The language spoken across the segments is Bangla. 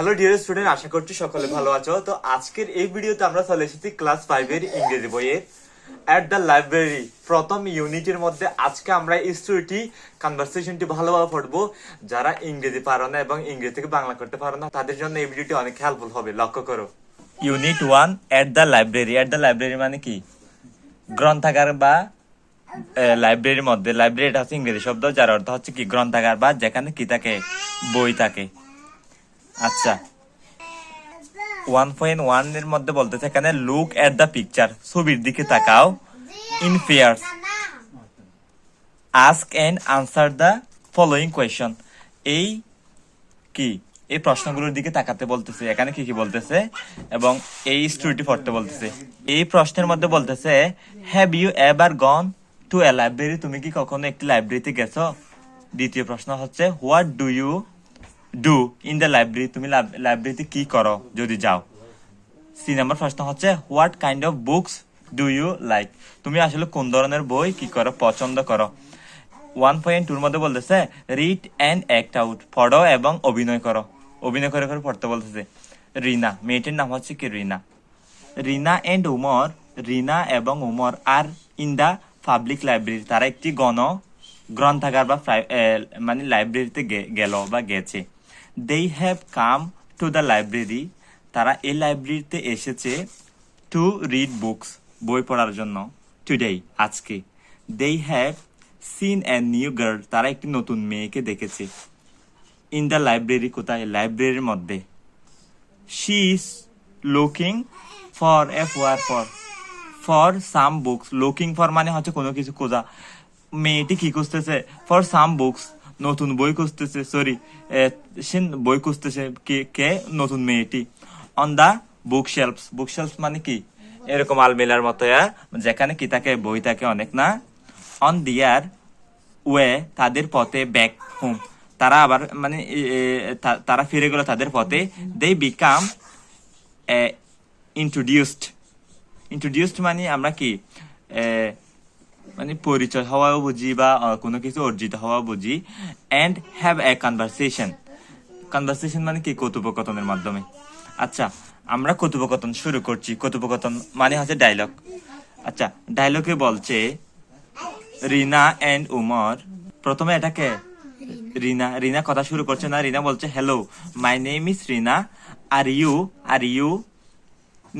হ্যালো ডিয়ার স্টুডেন্ট আশা করছি সকলে ভালো আছো। তো আজকের এই ভিডিওতে আমরা চলে এসেছি ক্লাস ফাইভের ইংরেজি বইয়ের অ্যাট দ্য লাইব্রেরি প্রথম ইউনিটের মধ্যে আজকে আমরা এই স্টোরিটি কনভারসেশনটি ভালোভাবে পড়ব। যারা ইংরেজি পারো না এবং ইংরেজি থেকে বাংলা করতে পারো না, তাদের জন্য এই ভিডিওটি অনেক হেল্পফুল হবে, লক্ষ্য করো। Unit one at the library at the library মানে কি? গ্রন্থাগার বা লাইব্রেরির মধ্যে। লাইব্রেরিটা হচ্ছে ইংরেজি শব্দ, যার অর্থ হচ্ছে কি? গ্রন্থাগার বা যেখানে কি থাকে? বই থাকে। আচ্ছা। ওয়ান পয়েন্ট ওয়ানের মধ্যে বলতেছে এখানে লুক এট দ্য পিকচার ছবির দিকে তাকাও। In pairs ask and answer the following question এই কি? এই প্রশ্নগুলোর দিকে তাকাতে বলতেছে। এখানে কি কি বলতেছে? এবং এই স্টোরিটি পড়তে বলতেছে। এই প্রশ্নের মধ্যে বলতেছে have you ever gone to a library তুমি কি কখনো একটি লাইব্রেরিতে গেছো? দ্বিতীয় প্রশ্ন হচ্ছে what do you do in the library তুমি লাইব্রেরিতে কি করো যদি যাও? সি নাম্বার প্রশ্ন হচ্ছে what kind of books do you like তুমি আসলে কোন ধরনের বই কি করো, পছন্দ করো? ওয়ান পয়েন্ট টুর মধ্যে বলতেছে রিড অ্যান্ড অ্যাক্ট আউট পড়ো এবং অভিনয় করো। অভিনয় করে করে পড়তে বলতেছে, রিনা, মেয়েটির নাম হচ্ছে কি রিনা? রিনা অ্যান্ড উমর, রিনা এবং Umar are in the public library তারা একটি গণ, গ্রন্থাগার বা মানে লাইব্রেরিতে গেল বা গেছে। They have come to the library তারা এই লাইব্রেরিতে এসেছে টু রিড বুকস বই পড়ার জন্য। টুডে আজকে। They have seen a new girl তারা একটি নতুন মেয়েকে দেখেছে। ইন দ্য লাইব্রেরি কোথায়? লাইব্রেরির মধ্যে। শি ইজ লুকিং ফর এফ war for for some books looking for মানে হচ্ছে কোনো কিছু খোঁজা। মেয়েটি কি খুঁজতেছে? ফর সাম বুকস নতুন বই খুঁজতেছে সরি সে বই খুঁজতেছে কে কে? নতুন মেয়েটি। অন দা বুক শেলফস বুক মানে কি? এরকম আলমিলার মতো যেখানে কি থাকে, বই থাকে অনেক, না? অন দিয়ার ওয়ে তাদের পথে ব্যাক হোম তারা আবার মানে তারা ফিরে গেল তাদের পথে। দে বিকাম ইন্ট্রোডিউসড ইন্ট্রোডিউসড মানে আমরা কি? মানে পরিচয় হওয়াও বুঝি বা কোনো কিছু অর্জিত হওয়া বুঝি and have a conversation conversation মানে কি? কথোপকথনের মাধ্যমে। আচ্ছা আমরা কথোপকথন শুরু করছি। কথোপকথন মানে হচ্ছে ডায়লগ আচ্ছা ডায়লগে বলছে, রিনা অ্যান্ড উমর প্রথমে এটাকে রিনা। রিনা কথা শুরু করছে না, রিনা বলছে hello my name is Rina are you are you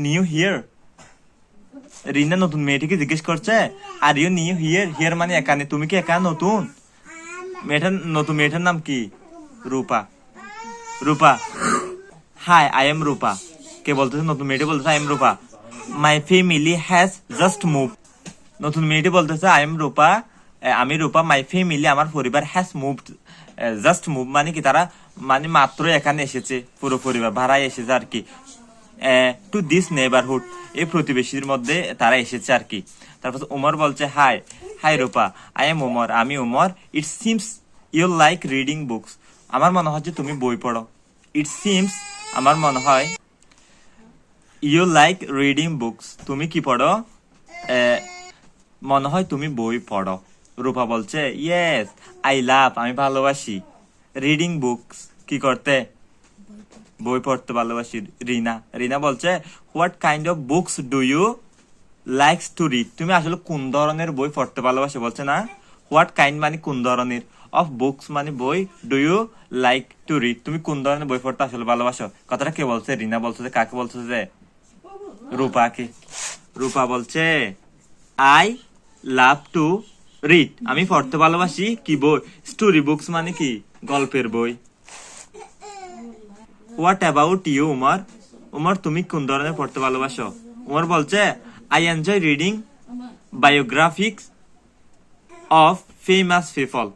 new here Rina নতুন মেয়েটিকে জিজ্ঞেস করছে, are you new here here মানে এখানে তুমি কি একা নতুন? মেয়েটার নতুন মেয়েটার নাম কি? Rupa. Rupa. Hi I am Rupa. কে বলতেছে? নতুন মেয়েটি বলতেছে I am Rupa. My family has just move নতুন মেয়েটি বলতেছে আই এম রূপা। আমি রূপা। মাই ফ্যামিলি আমার পরিবার হ্যাজ মুভড জাস্ট মুভ মানে কি তারা মানে মাত্র এখানে এসেছে, পুরো পরিবার, ভাড়ায় এসেছে আর কি। টু দিস নেবারহুড এই প্রতিবেশীর মধ্যে তারা এসেছে আর কি। তারপর উমর বলছে hi hi Rupa I am Umar, আমি Umar. It seems you like reading books আমার মনে হয় যে তুমি বই পড়ো। ইট সিমস আমার মনে হয় ইউ লাইক রিডিং বুকস তুমি কি পড়ো? মনে হয় তুমি বই পড়ো। রূপা বলছে ইয়েস আই লাভ আমি ভালোবাসি। রিডিং বুকস কি করতে? বই পড়তে ভালোবাসি রিনা। রিনা বলছে what kind of books do you likes to read তুমি আসলে কোন ধরনের বই পড়তে ভালোবাসো? বলছে না। হোয়াট কাইন্ড মানে কোন ধরনের? অফ বুকস মানে বই do you like to read তুমি কোন ধরনের বই পড়তে আসলে ভালোবাসো? কথাটা কে বলছে? রিনা বলছে যে, কাকে বলছে যে? রূপাকে। রূপা বলছে আই লাভ টু রিড আমি পড়তে ভালোবাসি কি বই? স্টোরি বুকস মানে কি? গল্পের বই। What about you Umar Umar তুমি কোন ধরনের পড়তে ভালোবাসো? উমর বলছে I enjoy reading biographics of famous people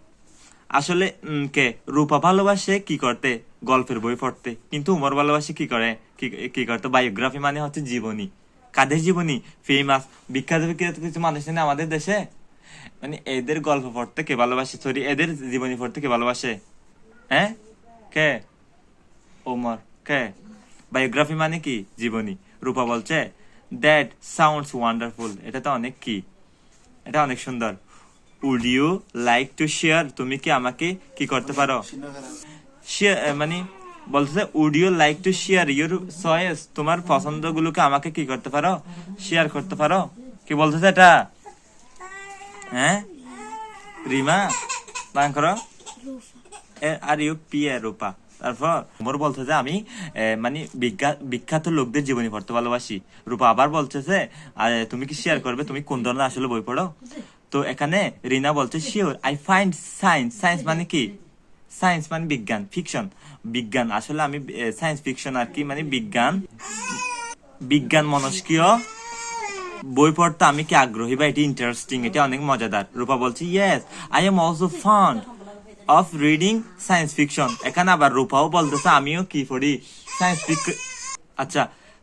আসলে কে? রূপা ভালোবাসে কি করতে? গল্পের বই পড়তে। কিন্তু উমর ভালোবাসে কি করে? কি- করতে? বায়োগ্রাফি মানে হচ্ছে জীবনী। কাদের জীবনী? ফেমাস বিখ্যাত বিখ্যাত কিছু মানুষ নেই আমাদের দেশে? মানে এদের গল্প পড়তে কে ভালোবাসে? সরি এদের জীবনী পড়তে কে ভালোবাসে? হ্যাঁ? কে? ওমর কে? বায়োগ্রাফি মানে কি? জীবনী। রূপা বলছে দ্যাট সাউন্ডস ওয়ান্ডারফুল এটা তো অনেক কি? এটা অনেক সুন্দর। Would you like to share তুমি কি আমাকে কি করতে পারো? শেয়ার মানে বলতেছে would you like to share your choice তোমার পছন্দগুলোকে আমাকে কি করতে পারো? শেয়ার করতে পারো? কি বলতেছে এটা? হ্যাঁ রিমা? বাং করো। আর ইউ পিয়া রূপা। তারপর মোর বলতেছে আমি মানে বিখ্যাত লোকদের জীবনী পড়তে ভালোবাসি। রূপা আবার বলতেছে আর তুমি কি শেয়ার করবে? তুমি কোন ধরনের আসলে বই পড়ো? তো এখানে রিনা বলছে sure I find science science মানে কি? সায়েন্স মানে বিজ্ঞান ফিকশন বিজ্ঞান, আসলে আমি সায়েন্স ফিকশন আর কি মানে বিজ্ঞান। বিজ্ঞান মনস্কীয়। বই পড়তে আমি কি আগ্রহী বা এটি ইন্টারেস্টিং এটা অনেক মজাদার। রূপা বলছে yes I am also fond of reading science fiction এখানে আবার রূপাও বলতেছে, আমিও কি পড়ি? সায়েন্স ফিকশন আচ্ছা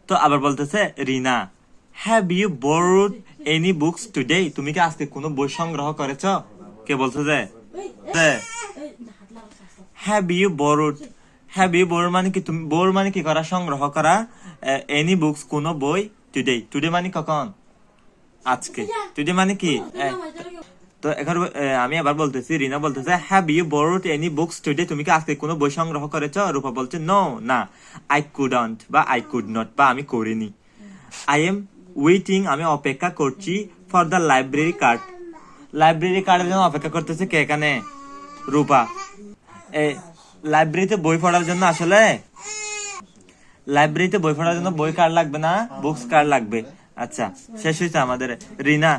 তো আবার বলতেছে, Rina have you borrowed any books today তুমি কি আজকে কোনো বই সংগ্রহ করেছ? কে বলছে যে? Have you borrowed have you borrowed মানে কি? তুমি বোর্ড মানে কি করা? সংগ্রহ করা এনি বুকস কোনো বই টুডে টুডে মানে কখন? আজকে। টুডে মানে কি? তো এখন আমি আবার বলতেছি, রিনা বলতেছে have you borrowed any books today তুমি কি আজকে কোনো বই সংগ্রহ করেছ? রূপা বলছে নো না আই কুডন্ট বা আই কুড নট বা আমি করিনি। আই এম ওয়েটিং আমি অপেক্ষা করছি for the library card library কার্ডের জন্য অপেক্ষা করতেছে কে এখানে? রূপা। লাইব্রেরিতে বই পড়ার জন্য আসলে? লাইব্রেরিতে বই পড়ার জন্য বই কার্ড লাগবে না? বুকস কার্ড লাগবে? আচ্ছা শেষ হয়েছে আমাদের। Rina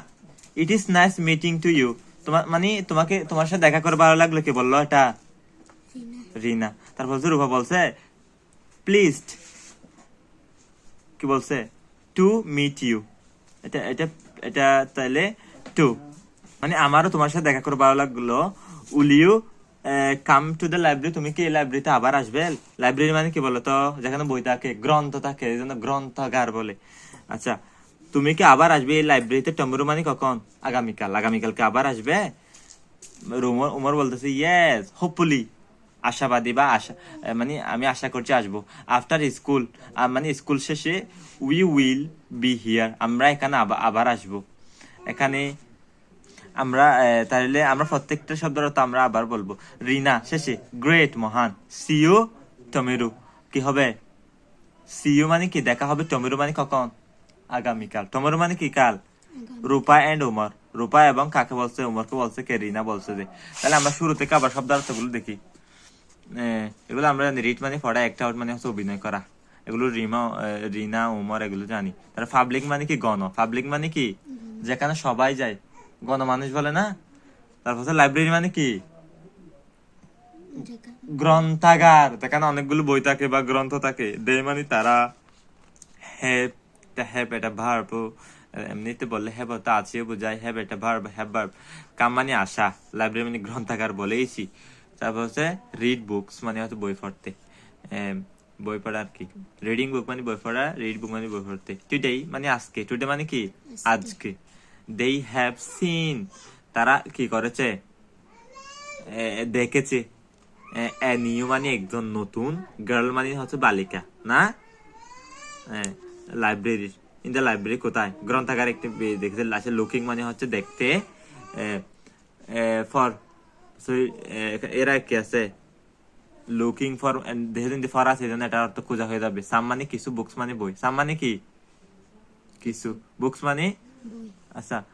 it is nice meeting to you তোমার মানে তোমাকে তোমার সাথে দেখা করে ভালো লাগল কি বলল এটা? রিনা। তারপর রূপা বলছে প্লিজ কি বলছে? টু মিট ইউ এটা এটা এটা তাহলে টু মানে আমারও তোমার সাথে দেখা করে ভালো লাগল। Will you come to the library তুমি কি এই লাইব্রেরিতে আবার আসবে? লাইব্রেরি মানে কি বলো তো যেখানে বই থাকে গ্রন্থ থাকে এই জন্য গ্রন্থাগার বলে। আচ্ছা তুমি কি আবার আসবে এই লাইব্রেরিতে টমেরো মানে কখন? আগামীকাল, আগামীকালকে আবার আসবে? উমর উমর বলতেছে ইয়েস হোপফুলি আশাবাদী বা আশা মানে আমি আশা করছি আসব। আফটার স্কুল মানে স্কুল শেষে উই উইল বি হিয়ার আমরা এখানে আবা- আবার আসব। এখানে আমরা তাহলে আমরা প্রত্যেকটা শব্দের অর্থ আমরা আবার বলব। রিনা, শেষে গ্রেট মহান সিও টমেরু কি হবে? সিও মানে কি? দেখা হবে টমেরু মানে কখন? আগামীকাল টমেরু মানে কি কাল? রূপা এন্ড উমর। রূপা এবং কাকে বলছে? উমরকে বলছে কে রিনা বলছে যে, তাহলে আমরা শুরু থেকে আবার শব্দ অর্থগুলো দেখি। এগুলো আমরা রিট মানে পড়া একটা আউট মানে হচ্ছে অভিনয় করা। এগুলো রিমা রিনা, উমর এগুলো জানি। তাহলে পাবলিক মানে কি গণ? পাবলিক মানে কি? যেখানে সবাই যায়। গণ মানুষ বলে না? তারপর লাইব্রেরি মানে কি? গ্রন্থাগার। যেখানে অনেকগুলো বই থাকে বা গ্রন্থ থাকে। দে মানে তারা। হ্যাপ এটা হ্যাপ এটা ভার্ব। এমনিতে বললে হ্যাপ তা আছেও বোঝায়। হ্যাপ এটা ভার্ব হ্যাপ ভার্ব। কাম মানে আশা। লাইব্রেরি মানে গ্রন্থাগার বলেইছি। তারপর হচ্ছে রিড বুকস মানে হচ্ছে বই পড়তে। বই পড়া আর কি। রিডিং বুক মানে বই পড়া রিড বুক মানে বই পড়তে। টুডে মানে আজকে। টুডে মানে কি? আজকে। দে হ্যাভ সিন তারা কি করেছে? এ, দেখেছে। নিউ মানে একজন নতুন। গার্ল মানে হচ্ছে বালিকা। না? লাইব্রেরি ইন দ্য লাইব্রেরি কোথায়? গ্রন্থাগার একটি বে- দেখেছে লুকিং মানে হচ্ছে দেখতে। ফর এরা কি আছে লুকিং ফর যেহেতু ফর আছে এই জন্য এটা অর্থ খোঁজা হয়ে যাবে। সাম মানে কিছু বুকস মানে বই। সাম মানে কি? কিছু। বুকস মানে? আচ্ছা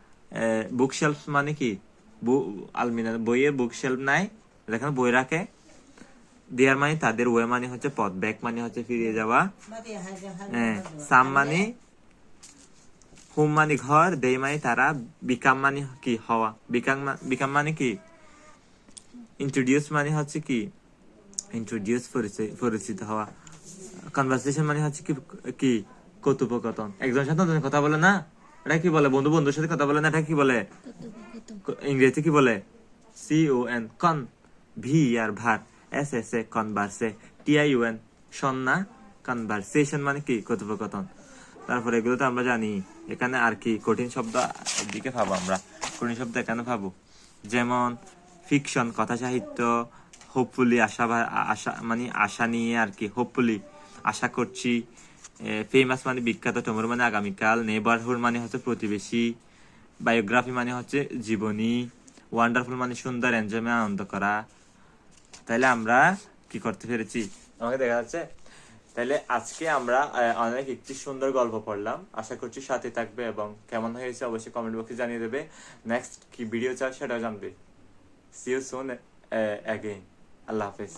বুক শেলফ মানে কি? আলমিরা বইয়ের বুক শেলফ নাই যেখানে বই রাখে। দেয়ার মানে তাদের ওয়ে মানে হচ্ছে পথ ব্যাক মানে হচ্ছে ফিরে যাওয়া। হ্যাঁ, সাম মানে হুম মানে ঘর দে মানে তারা বিকাম মানে কি হওয়া। বিকাম বিকাম মানে কি? ইন্ট্রোডিউস মানে হচ্ছে কি? ইন্ট্রোডিউস পরিচিত হওয়া। কনভারসেশন মানে হচ্ছে কি কি? কথোপকথন। একজনের সাথে কথা বলে না? এটা কি বলে? বন্ধু বন্ধুর সাথে কথা বলে না? এটা কি বলে? ইংরেজি কি বলে? C O N con V R ver. S S A converse T I U N সন্না কনভারসেশন মানে কি? কথোপকথন। তারপরে এগুলো তো আমরা জানি। এখানে আর কি কঠিন শব্দ দিকে পাবো আমরা। কঠিন শব্দ এখানে পাবো যেমন ফিকশন কথা সাহিত্য হোপফুলি আশা আশা মানে আশা নিয়ে আর কি হোপফুলি আশা করছি। ফেমাস মানে বিখ্যাত টমর মানে আগামীকাল। নেবারহুড মানে হচ্ছে প্রতিবেশী। বায়োগ্রাফি মানে হচ্ছে জীবনী। ওয়ান্ডারফুল মানে সুন্দর এনজয়মেন্ট আনন্দ করা। তাহলে আমরা কি করতে পেরেছি? আমাকে দেখা যাচ্ছে। তাহলে আজকে আমরা অনেক একটি সুন্দর গল্প পড়লাম। আশা করছি সাথে থাকবে এবং কেমন হয়েছে অবশ্যই কমেন্ট বক্সে জানিয়ে দেবে। নেক্সট কি ভিডিও চাও সেটাও জানবে। সি ইউ সুন অ্যাগেইন আল্লাহ হাফেজ।